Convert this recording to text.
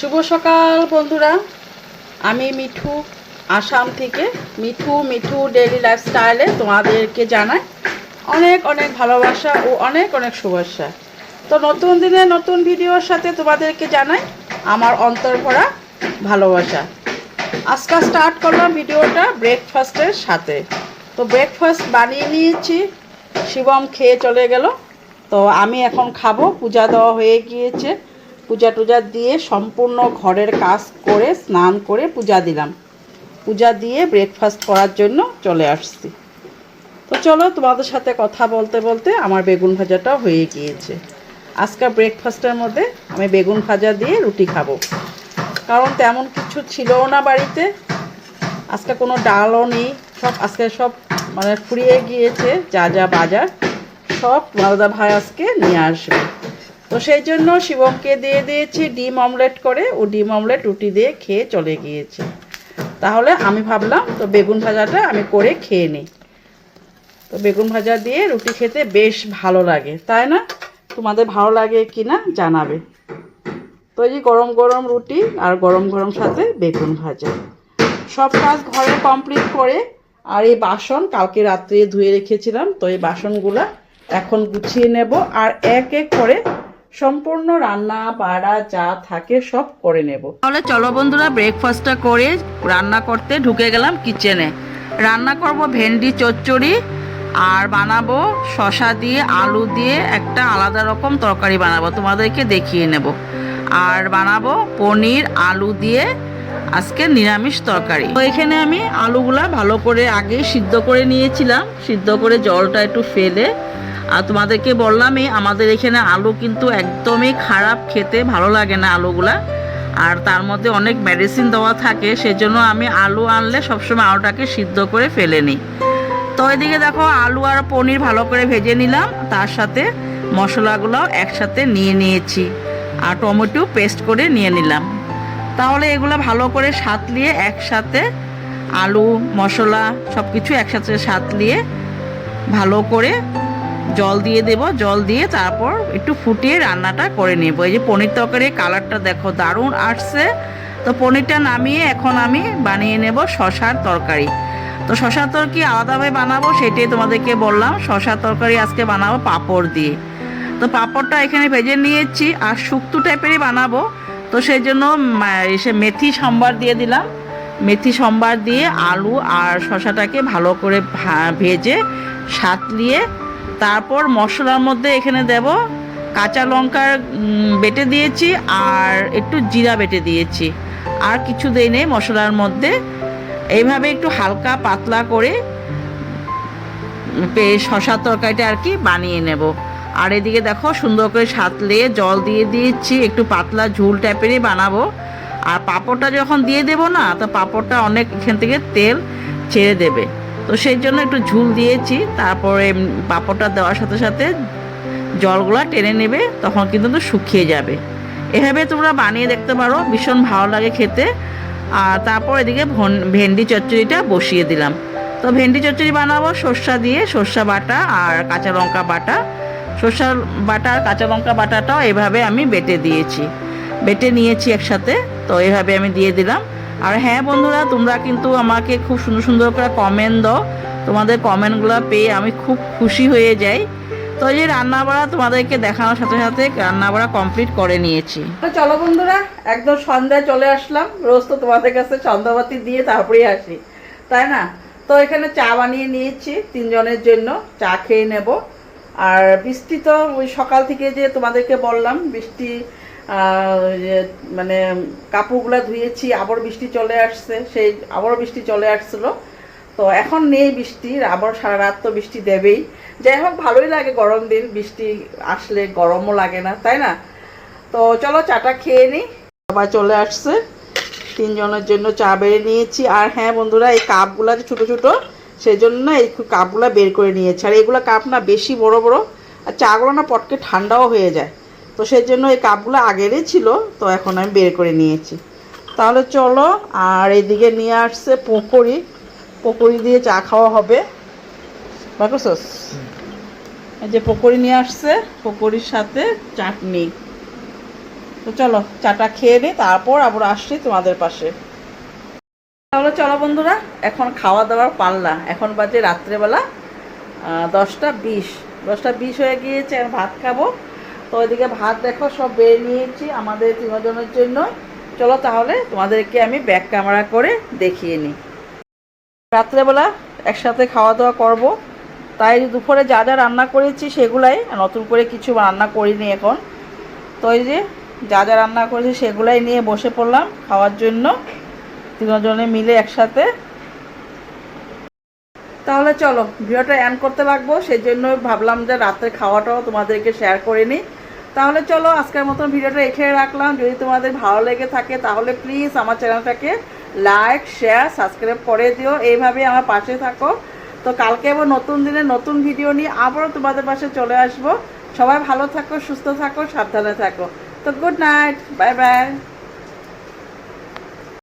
শুভ সকাল, বন্ধুরা। আমি মিঠু আসাম থেকে। মিঠু মিঠু ডেইলি লাইফস্টাইলে তোমাদেরকে জানাই অনেক অনেক ভালোবাসা ও অনেক অনেক শুভেচ্ছা। তো নতুন দিনে নতুন ভিডিওর সাথে তোমাদেরকে জানাই আমার অন্তর ভরা ভালোবাসা। আজকে স্টার্ট করলাম ভিডিওটা ব্রেকফাস্টের সাথে। তো ব্রেকফাস্ট বানিয়ে নিয়েছি, শিবম খেয়ে চলে গেল। তো আমি এখন খাব, পূজা দেওয়া হয়ে গিয়েছে। পূজা টুজা দিয়ে সম্পূর্ণ ঘরের কাজ করে, স্নান করে পূজা দিলাম। পূজা দিয়ে ব্রেকফাস্ট করার জন্য চলে আসছি। তো চলো তোমাদের সাথে কথা বলতে বলতে আমার বেগুন ভাজাটা হয়ে গিয়েছে। আজকে ব্রেকফাস্টের মধ্যে আমি বেগুন ভাজা দিয়ে রুটি খাব। কারণ তেমন কিছু ছিলও না বাড়িতে। আজকে কোনো ডালও নেই। সব আজকে সব মানে ফুরিয়ে গিয়েছে যা যা বাজার। সব মালদা ভাই আজকে নিয়ে আসবে। তো সেই জন্য শিবমকে দিয়ে দিয়েছি ডিম অমলেট করে। ও ডিম অমলেট রুটি দিয়ে খেয়ে চলে গিয়েছে। তাহলে আমি ভাবলাম, তো বেগুন ভাজাটা আমি করে খেয়ে নিই। তো বেগুন ভাজা দিয়ে রুটি খেতে বেশ ভালো লাগে, তাই না? তোমাদের ভালো লাগে কি না জানাবে। তো এই যে গরম গরম রুটি আর গরম গরম সাথে বেগুন ভাজা। সব কাজ ঘরে কমপ্লিট করে আর এই বাসন কালকে রাত্রে ধুয়ে রেখেছিলাম, তো এই বাসনগুলা এখন গুছিয়ে নেব আর এক এক করে সম্পূর্ণ রান্না, বাড়া, যা থাকে সব করে নেব। তাহলে চলো বন্ধুরা ব্রেকফাস্টটা করে রান্না করতে ঢুকে গেলাম কিচেনে রান্না করব ভেন্ডি, চচ্চড়ি, আর বানাবো শশা দিয়ে, আলু দিয়ে একটা আলাদা রকম তরকারি বানাবো, তোমাদেরকে দেখিয়ে নেব। আর বানাবো পনির, আলু দিয়ে আজকে নিরামিষ তরকারি। তো এখানে আমি আলুগুলা ভালো করে আগে সিদ্ধ করে নিয়েছিলাম। সিদ্ধ করে জলটা একটু ফেলে আর তোমাদেরকে বললামই, আমাদের এখানে আলু কিন্তু একদমই খারাপ খেতে ভালো লাগে না আলুগুলা। আর তার মধ্যে অনেক মেডিসিন দেওয়া থাকে, সেজন্য আমি আলু আনলে সবসময় আলুটাকে সিদ্ধ করে ফেলে নিই। তো এদিকে দেখো, আলু আর পনির ভালো করে ভেজে নিলাম, তার সাথে মশলাগুলো একসাথে নিয়ে নিয়েছি। আর টমেটো পেস্ট করে নিয়ে নিলাম। তাহলে এগুলো ভালো করে সাতলিয়ে একসাথে আলু, মশলা সব কিছু একসাথে সাতলিয়ে ভালো করে জল দিয়ে দেব, জল দিয়ে তারপর একটু ফুটিয়ে রান্নাটা করে নেব। এই যে পনির তরকারির কালারটা দেখো দারুণ আসছে। তো পনিরটা নামিয়ে এখন আমি বানিয়ে নেব শশার তরকারি। তো শশার তরকারি আলাদাভাবে বানাবো সেটাই তোমাদেরকে বললাম। শশার তরকারি আজকে বানাবো পাঁপড় দিয়ে। তো পাঁপড়টা এখানে ভেজে নিয়েছি আর শুক্তো টাইপেরই বানাবো। তো সেই জন্য এসে মেথি সম্বার দিয়ে দিলাম। মেথি সম্বার দিয়ে আলু আর শশাটাকে ভালো করে ভেজে সাতলিয়ে তারপর মশলার মধ্যে এখানে দেব কাঁচা লঙ্কার বেটে দিয়েছি আর একটু জিরা বেটে দিয়েছি। আর কিছু দেই নেই মশলার মধ্যে। এইভাবে একটু হালকা পাতলা করে শশার তরকারিটা আর কি বানিয়ে নেব। আর এদিকে দেখো সুন্দর করে সাতলে জল দিয়ে দিয়েছি, একটু পাতলা ঝুল টাইপেরই বানাবো। আর পাঁপড়টা যখন দিয়ে দেব না, তো পাঁপড়টা অনেক এখান থেকে তেল ছেড়ে দেবে। তো সেই জন্য একটু ঝুল দিয়েছি, তারপরে পাঁপড়টা দেওয়ার সাথে সাথে জলগুলো টেনে নেবে, তখন কিন্তু শুকিয়ে যাবে। এভাবে তোমরা বানিয়ে দেখতে পারো, ভীষণ ভালো লাগে খেতে। আর তারপর এদিকে ভন- ভেন্ডি চচ্চড়িটা বসিয়ে দিলাম। তো ভেন্ডি চচ্চড়ি বানাবো, সর্ষা দিয়ে, সর্ষা বাটা আর কাঁচা লঙ্কা বাটা। সর্ষা বাটা আর কাঁচা লঙ্কা বাটাটাও এভাবে আমি বেটে দিয়েছি। বেটে নিয়েছি একসাথে, তো এভাবে আমি দিয়ে দিলাম। আর হ্যাঁ বন্ধুরা, তোমরা কিন্তু আমাকে খুব সুন্দর সুন্দর করে কমেন্ট দাও। তোমাদের কমেন্টগুলো পেয়ে আমি খুব খুশি হয়ে যাই। তো এই রান্না বাড়া তোমাদেরকে দেখানোর সাথে সাথে রান্না বাড়া কমপ্লিট করে নিয়েছি। তো চলো বন্ধুরা, একদম সন্ধ্যায় চলে আসলাম। রোজ তো তোমাদের কাছে সন্ধ্যাবাতি দিয়ে তারপরেই আসি। তাই না? তো এখানে চা বানিয়ে নিয়েছি তিনজনের জন্য। চা খেয়ে নেব। আর বৃষ্টি তো ওই সকাল থেকে যে তোমাদেরকে বললাম, বৃষ্টি মানে কাপড়গুলো ধুয়েছি, আবার বৃষ্টি চলে আসছে, সেই আবারও বৃষ্টি চলে আসছিল। তো এখন নেই বৃষ্টির আবার সারা রাত তো বৃষ্টি দেবেই। যাই হোক, ভালোই লাগে গরম দিন, বৃষ্টি আসলে গরমও লাগে না, তাই না? তো চলো চাটা খেয়ে নিই আবার চলে আসছে। তিনজনের জন্য চা বেড়ে নিয়েছি। আর হ্যাঁ বন্ধুরা, এই কাপগুলো যে ছোটো ছোটো সেই জন্য এই কাপগুলো বের করে নিয়েছি। আর এগুলো কাপ না বেশি বড় বড়, আর চাগুলো না পটকে ঠান্ডাও হয়ে যায়। তো সেই জন্য এই কাপগুলো আগেরই ছিল, তো এখন আমি বের করে নিয়েছি। তাহলে চলো, আর এদিকে নিয়ে আসছে পকোড়ি। পকোড়ি দিয়ে চা খাওয়া হবে। বাকসস এই যে পকোড়ি নিয়ে আসছে, পকোড়ির সাথে চাটনি। তো চলো, চাটা খেয়ে নিই তারপর আবার আসছি তোমাদের পাশে। তাহলে চলো বন্ধুরা, এখন খাওয়া দাওয়ার পাল্লা। এখন বাজে রাত্রেবেলা দশটা বিশ। দশটা বিশ হয়ে গিয়েছে ভাত খাব। তো ওইদিকে ভাত দেখো, সব বেড়ে নিয়েছি আমাদের তিনজনের জন্য চলো তাহলে তোমাদেরকে আমি ব্যাক ক্যামেরা করে দেখিয়ে নিই। রাত্রেবেলা একসাথে খাওয়া দাওয়া করব। তাই দুপুরে যা যা রান্না করেছি সেগুলাই, নতুন করে কিছু রান্না করিনি এখন। তো এই যে যা যা রান্না করেছি সেগুলাই নিয়ে বসে পড়লাম খাওয়ার জন্য। তিনজনে মিলে একসাথে তাহলে চলো, ভিডিওটা অ্যান করতে লাগবো সেই জন্য ভাবলাম যে রাতের খাওয়াটাও তোমাদেরকে শেয়ার করে নিই। তাহলে চলো, আজকের মতন ভিডিওটা এখানে রাখলাম। যদি তোমাদের ভালো লেগে থাকে, তাহলে প্লিজ আমার চ্যানেলটাকে লাইক শেয়ার সাবস্ক্রাইব করে দিও। এইভাবে আমার পাশে থাকো। তো কালকে আবার নতুন দিনে নতুন ভিডিও নিয়ে আবারও তোমাদের পাশে চলে আসব। সবাই ভালো থাকো, সুস্থ থাকো, সাবধানে থাকো। তো গুড নাইট বাই বাই